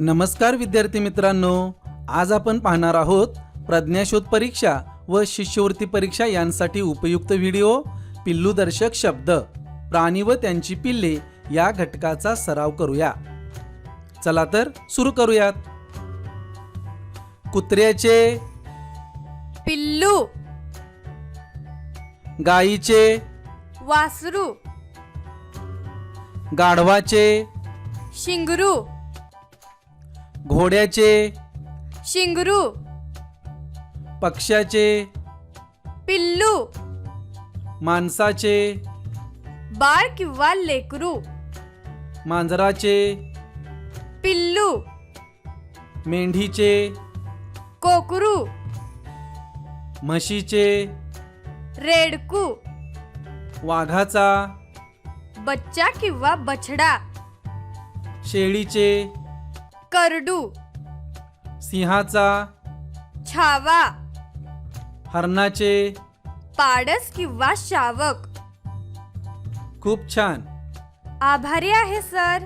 नमस्कार विद्यार्थी मित्रांनो आज आपण पाहणार आहोत प्रज्ञाशोध परीक्षा व शिष्यवृत्ती परीक्षा यांसाठी उपयुक्त व्हिडिओ पिल्लूदर्शक शब्द प्राणी व त्यांची पिल्ले या घटकाचा सराव करूया. चला तर सुरू करूयात. कुत्र्याचे पिल्लू गाईचे वासरू गाढवाचे शिंगरू घोड्याचे शिंगरू पक्ष्याचे पिल्लू माणसाचे बाळ किंवा लेकरू मांजराचे पिल्लू मेंढीचे कोकरू म्हशीचे रेडकू वाघाचा बच्चा किंवा बछडा शेळीचे करडू. सिंहाचा. छावा. हरणाचे. पाडस किंवा शावक. खूप छान. आभारी आहे सर.